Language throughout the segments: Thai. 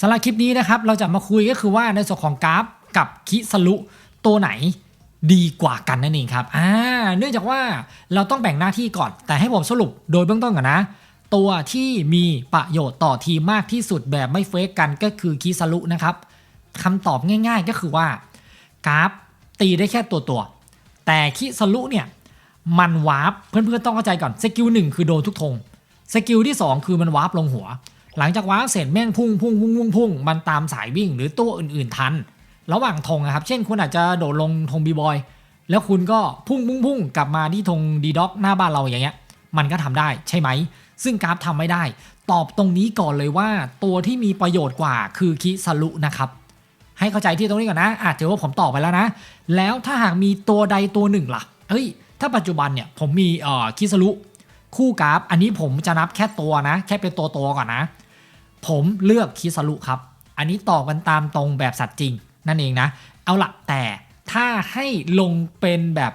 สำหรับคลิปนี้นะครับเราจะมาคุยก็คือว่าในส่วนของกราฟกับคิสลุตัวไหนดีกว่ากันนั่นเองครับอ่าเนื่องจากว่าเราต้องแบ่งหน้าที่ก่อน แต่ให้ผมสรุปโดยเบื้องต้นก่อนนะ ตัวที่มีประโยชน์ต่อทีมมากที่สุดแบบไม่เฟกกันก็คือคิสลุนะครับคำตอบง่าย ๆ ก็คือว่ากราฟตีได้แค่ตัวตัวๆแต่คิสลุเนี่ยมันวาร์ปเพื่อนๆต้องเข้าใจก่อนสกิลหนึ่งคือโดนทุกธงสกิลที่สองคือมันวาร์ปลงหัว หลังจากว้าเสร็จแม่งพุ่งพุ่งพุ่งพุ่งพุ่งมันตามสายวิ่งหรือตัวอื่นๆทัน ระหว่างธงนะครับ เช่นคุณอาจจะโดดลงธงบีบอยแล้วคุณก็พุ่งพุ่งพุ่งกลับมาที่ธงดีด็อกหน้าบ้านเราอย่างเงี้ย มันก็ทำได้ใช่ไหม ซึ่งกราฟทำไม่ได้ ตอบตรงนี้ก่อนเลยว่าตัวที่มีประโยชน์กว่าคือคิสลุนะครับ ให้เข้าใจที่ตรงนี้ก่อนนะ อาจจะว่าผมตอบไปแล้วนะ แล้วถ้าหากมีตัวใดตัวหนึ่งล่ะเฮ้ย ถ้าปัจจุบันเนี่ยผมมีเอ่อคิสลุคู่กราฟ อันนี้ผมจะนับแค่ตัวนะ แค่เป็นตัวตัวๆก่อนนะ ผมเลือกคิสลุครับ อันนี้ตอบกันตามตรงแบบสัตว์จริง นั่นเองนะ เอาละแต่ถ้าให้ลงเป็นแบบ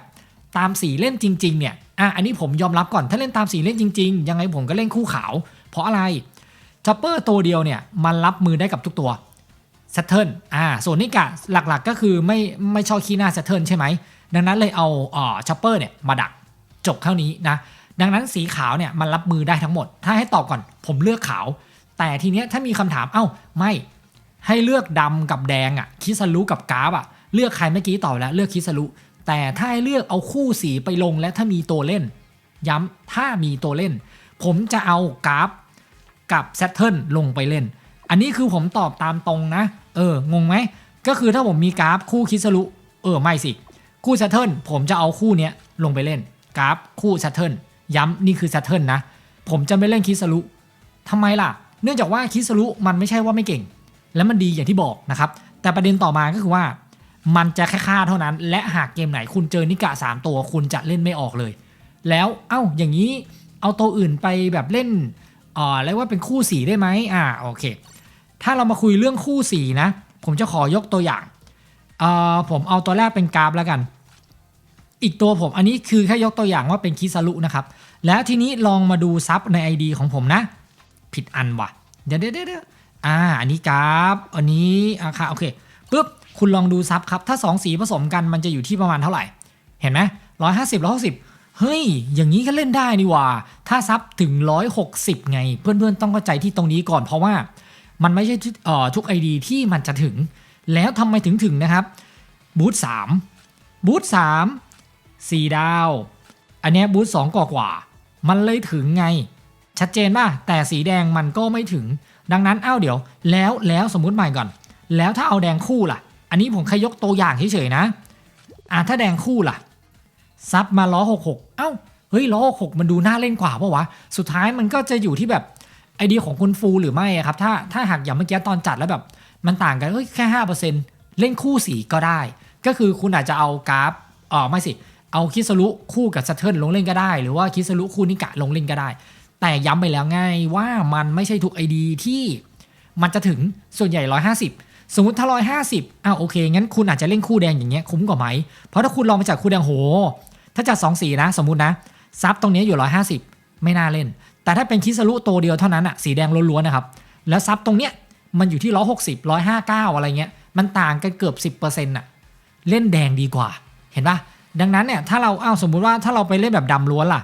ตามสีเล่นจริง ๆ เนี่ย อะ อันนี้ผมยอมรับก่อน ถ้าเล่นตามสีเล่นจริง ๆ ยังไงผมก็เล่นคู่ขาว เพราะอะไรช็อปเปอร์ตัวเดียวเนี่ยมันรับมือได้กับทุกตัว s ซ t เทิลอ่า ส่วนนิกะหลักๆ ก็คือไม่ไม่ชอบขี้หน้า s ซ t เทิลใช่ไหม ดังนั้นเลยเอาอ่อช็อปเปอร์เนี่ยมาดักจบเท่านี้นะ ดังนั้นสีขาวเนี่ยมันรับมือได้ทั้งหมด ถ้าให้ตอบก่อนผมเลือกขาว แต่ทีเนี้ยถ้ามีคำถามเอ้าไม่ให้เลือกดำกับแดงอะคิสลุกับกราฟอะเลือกใครเมื่อกี้ตอบแล้วเลือกคิสลุแต่ถ้าให้เลือกเอาคู่สีไปลงและถ้ามีตัวเล่น ย้ำถ้ามีตัวเล่น ผมจะเอากราฟกับแซตเทิลลงไปเล่น อันนี้คือผมตอบตามตรงนะ เอองงไหมก็คือถ้าผมมีกราฟคู่คิสลุเออไม่สิคู่แซตเทิลผมจะเอาคู่เนี้ยลงไปเล่นกราฟคู่แซตเทิลย้ำนี่คือแซตเทิลนะ ผมจะไม่เล่นคิสลุทำไมล่ะ เนื่องจากว่าคิสลุมันไม่ใช่ว่าไม่เก่ง และมันดีอย่างที่บอกนะครับ แต่ประเด็นต่อมาก็คือว่า มันจะแค่ฆ่าเท่านั้น และหากเกมไหนคุณเจอนิกะ 3 ตัวคุณจะเล่นไม่ออกเลย แล้วเอ้าอย่างนี้เอาตัวอื่นไปแบบเล่นอ่าเรียกว่าเป็นคู่สีได้ไหมอ่าโอเค ถ้าเรามาคุยเรื่องคู่สีนะ ผมจะขอยกตัวอย่างอ่าผมเอาตัวแรกเป็นกราฟแล้วกัน อีกตัวผมอันนี้คือแค่ยกตัวอย่างว่าเป็นคิสลุนะครับ แล้วทีนี้ลองมาดูซับใน ID ของผมนะ ผิดอันว่ะ เดี๋ยวเดี๋ยวเดี๋ยวอ่า อันนี้กราฟ อันนี้อาคาโอเคปุ๊บ คุณลองดูซับครับ ถ้า 2 สีผสมกันมันจะอยู่ที่ประมาณเท่าไหร่ เห็นไหมร้อยห้าสิบร้อยหกสิบเฮ้ย อย่างนี้ก็เล่นได้นี่ว่า ถ้าซับถึง 160 ไง เพื่อนๆ ต้องเข้าใจที่ตรงนี้ก่อน เพราะว่ามันไม่ใช่ทุกเอ่อทุก ID ที่มันจะถึง แล้วทำไมถึงถึงนะครับ บูธ3บูธ3 4 ดาว อันนี้บูธ2กว่ากว่า มันเลยถึงไง ชัดเจนป่ะ แต่สีแดงมันก็ไม่ถึง ดังนั้นเอ้าเดี๋ยว แล้วแล้วสมมุติใหม่ก่อน แล้วถ้าเอาแดงคู่ล่ะ อันนี้ผมแค่ยกตัวอย่างเฉยๆนะอะถ้าแดงคู่ล่ะ ซับมาล้อหกหกเอ้า เฮ้ยล้อหกหกมันดูน่าเล่นกว่าปะวะ สุดท้ายมันก็จะอยู่ที่แบบไอเดียของคุณฟูหรือไม่ครับ ถ้าถ้าหากอย่างเมื่อกี้ตอนจัดแล้วแบบ มันต่างกันเอ้ยแค่ห้าเปอร์เซ็นเล่นคู่สีก็ได้ ก็คือคุณอาจจะเอากราฟอ๋อไม่สิ เอาคิสลุคู่กับซัตเทิลลงเล่นก็ได้ หรือว่าคิสลุคู่นิกะลงเล่นก็ได้ แต่ย้ำไปแล้วไงว่ามันไม่ใช่ทุกไอดีที่มันจะถึงส่วนใหญ่ 150 สมมติถ้า 150อ้าวโอเค งั้นคุณอาจจะเล่นคู่แดงอย่างเงี้ยคุ้มกว่าไหม เพราะถ้าคุณลองไปจากคู่แดงโห ถ้าจัด2สีนะ สมมุตินะซับตรงนี้อยู่ 150 ไม่น่าเล่น แต่ถ้าเป็นคิสลุโตเดียวเท่านั้นอะสีแดงล้วนๆนะครับ แล้วซับตรงเนี้ยมันอยู่ที่ 160 159 อะไรเงี้ย มันต่างกันเกือบ 10%อะเล่นแดงดีกว่า เห็นปะดังนั้นเนี่ยถ้าเราอ้าวสมมุติว่าถ้าเราไปเล่นแบบดำล้วนล่ะ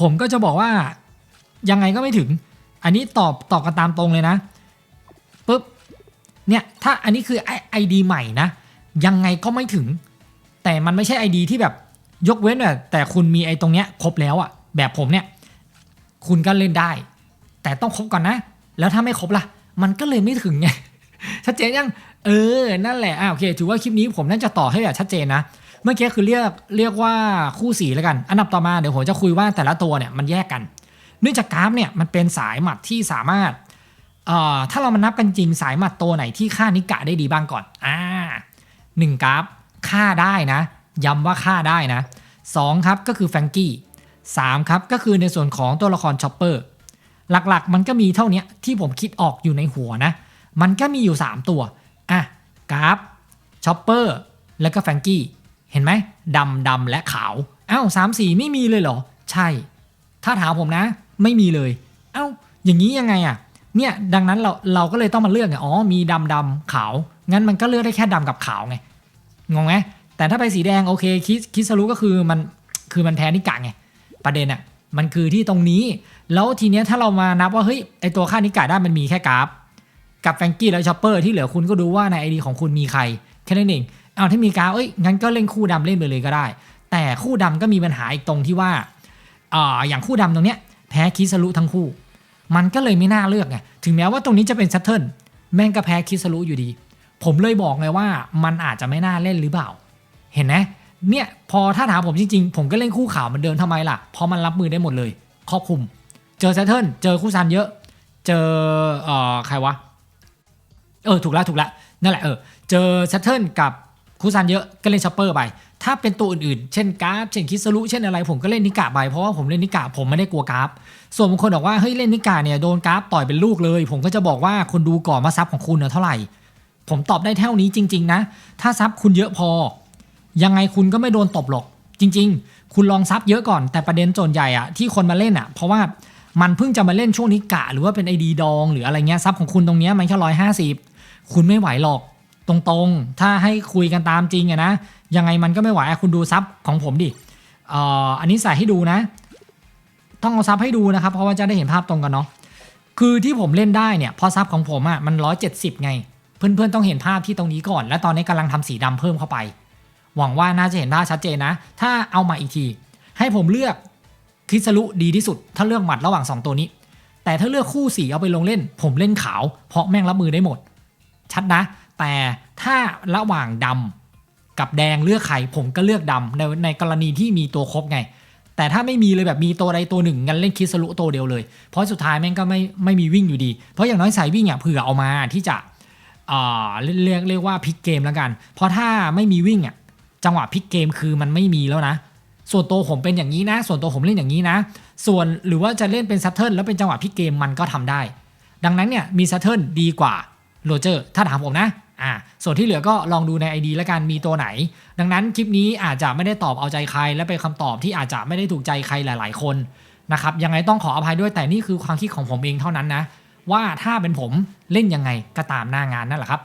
ผมก็จะบอกว่ายังไงก็ไม่ถึง อันนี้ตอบตอบกันตามตรงเลยนะปุ๊บเนี่ยถ้าอันนี้คือไอดีใหม่นะยังไงก็ไม่ถึง แต่มันไม่ใช่ ID ที่แบบยกเว้นแบบแต่คุณมีไอตรงเนี้ยครบแล้วอะแบบผมเนี่ยคุณก็เล่นได้ แต่ต้องครบก่อนนะ แล้วถ้าไม่ครบล่ะ มันก็เลยไม่ถึงไงชัดเจนยังเออนั่นแหละอะโอเคถือว่าคลิปนี้ผมน่าจะต่อให้แบบชัดเจนนะ เมื่อกี้คือเรียกเรียกว่าคู่สีแล้วกัน อันดับต่อมาเดี๋ยวผมจะคุยว่าแต่ละตัวเนี่ยมันแยกกัน เนื่องจากกราฟเนี่ยมันเป็นสายหมัดที่สามารถถ้าเรามานับกันจริงสายหมัดตัวไหนที่ฆ่านิกะได้ดีบ้างก่อนอ่าหนึ่งกราฟฆ่าได้นะ ย้ำว่าฆ่าได้นะสองครับก็คือแฟงกี้สามครับก็คือในส่วนของตัวละครชอปเปอร์หลักๆ มันก็มีเท่านี้ที่ผมคิดออกอยู่ในหัวนะ มันก็มีอยู่ 3 ตัว อะกราฟชอปเปอร์ แล้วก็แฟงกี้ เห็นไหมดำดำและขาวเอ้าสามสีไม่มีเลยเหรอ ใช่ ถ้าถามผมนะ ไม่มีเลยเอ้าอย่างนี้ยังไงอะเนี่ยดังนั้นเราเราก็เลยต้องมาเลือกไงอ๋อมีดำดำขาว งั้นมันก็เลือกได้แค่ดำกับขาวไงงงไหมแต่ถ้าไปสีแดงโอเคคิคิสรุก็คือมันคือมันแพ้นิกะไงประเด็นอะมันคือที่ตรงนี้ แล้วทีเนี้ยถ้าเรามานับว่าเฮ้ยไอตัวค่านิกะได้มันมีแค่กราฟ กับแฟงกี้แล้วชอปเปอร์ที่เหลือคุณก็ดูว่าในไอดีของคุณมีใคร แค่นั้นเอง เอาถ้ามีกาฟเอ้ยงั้นก็เล่นคู่ดำเล่นไปเลยก็ได้ แต่คู่ดำก็มีปัญหาอีกตรงที่ว่าออย่างคู่ดำตรงเนี้ยแพ้คิสรุทั้งคู่ มันก็เลยไม่น่าเลือกไงถึงแม้ว่าตรงนี้จะเป็นซัตเทิลแม่งก็แพ้คิสรุอยู่ดี ผมเลยบอกไงว่ามันอาจจะไม่น่าเล่นหรือเปล่า เห็นไหมเนี่ยพอถ้าถามผมจริงๆ ผมก็เล่นคู่ข่าวมันเดิมทำไมล่ะเพราะมันรับมือได้หมดเลยครอบคลุม เจอซัตเทิลเจอคู่ซันเยอะ เจอเอ่อใครวะเออถูกแล้วถูกแล้วนั่นแหละเออเจอซัตเทิลกับ คูซันเยอะก็เล่นชอปเปอร์ไป ถ้าเป็นตัวอื่นๆ เช่นกราฟ เช่นคิสรุเช่นอะไร ผมก็เล่นนิกะไป เพราะว่าผมเล่นนิกะผมไม่ได้กลัวกราฟ ส่วนบางคนบอกว่าเฮ้ยเล่นนิกาเนี่ยโดนกราฟต่อยเป็นลูกเลย ผมก็จะบอกว่าคนดูก่อนว่าซับของคุณเนี่ยเท่าไหร่ ผมตอบได้เท่านี้จริง ๆ นะ ถ้าซับคุณเยอะพอ ยังไงคุณก็ไม่โดนตบหรอก จริง ๆ คุณลองซับเยอะก่อน แต่ประเด็นส่วนใหญ่อะที่คนมาเล่นอะเพราะว่ามันเพิ่งจะมาเล่นช่วงนิกะหรือว่าเป็นไอดีดอง หรืออะไรเงี้ยซับของคุณตรงเนี้ยมันแค่ร้อยห้าสิบคุณไม่ไหวหรอก ตรงๆ ถ้าให้คุยกันตามจริงอะนะ ยังไงมันก็ไม่ไหวคุณดูซับของผมดิอออันนี้ใส่ให้ดูนะ ต้องเอาซับให้ดูนะครับ เพราะว่าจะได้เห็นภาพตรงกันเนาะ คือที่ผมเล่นได้เนี่ยพราะซับของผมอะ่ะมัน 170 ไง เพื่อนๆต้องเห็นภาพที่ตรงนี้ก่อน และตอนนี้กำลังทำสีดำเพิ่มเข้าไป หวังว่าน่าจะเห็นภาพชัดเจนนะ ถ้าเอามาอีกที ให้ผมเลือกคริสรุดีที่สุด ถ้าเลือกหมัดระหว่าง 2 ตัวนี้ แต่ถ้าเลือกคู่สีเอาไปลงเล่น ผมเล่นขาว เพราะแม่งรับมือได้หมด ชัดนะ แต่ถ้าระหว่างดำกับแดงเลือกใครผมก็เลือกดำในในกรณีที่มีตัวครบไง แต่ถ้าไม่มีเลยแบบมีตัวใดตัวหนึ่งงั้นเล่นคิสรุตัวเดียวเลย เพราะสุดท้ายแม่งก็ไม่ไม่มีวิ่งอยู่ดี เพราะอย่างน้อยสายวิ่งอะเผื่อเอามาที่จะอ่าเรียกเรียกว่าพลิกเกมแล้วกัน เพราะถ้าไม่มีวิ่งอะจังหวะพลิกเกมคือมันไม่มีแล้วนะ ส่วนตัวผมเป็นอย่างนี้นะ ส่วนตัวผมเล่นอย่างนี้นะ ส่วนหรือว่าจะเล่นเป็นซัตเทิลแล้วเป็นจังหวะพลิกเกมมันก็ทำได้ ดังนั้นเนี่ยมีซัตเทิลดีกว่าโรเจอร์ถ้าถามผมนะ อ่าส่วนที่เหลือก็ลองดูใน ID แล้วกันมีตัวไหน ดังนั้นคลิปนี้อาจจะไม่ได้ตอบเอาใจใคร และเป็นคำตอบที่อาจจะไม่ได้ถูกใจใครหลาย ๆ คนนะครับยังไงต้องขออภัยด้วยแต่นี่คือความคิดของผมเองเท่านั้นนะว่าถ้าเป็นผมเล่นยังไงก็ตามหน้างานนั่นแหละครับ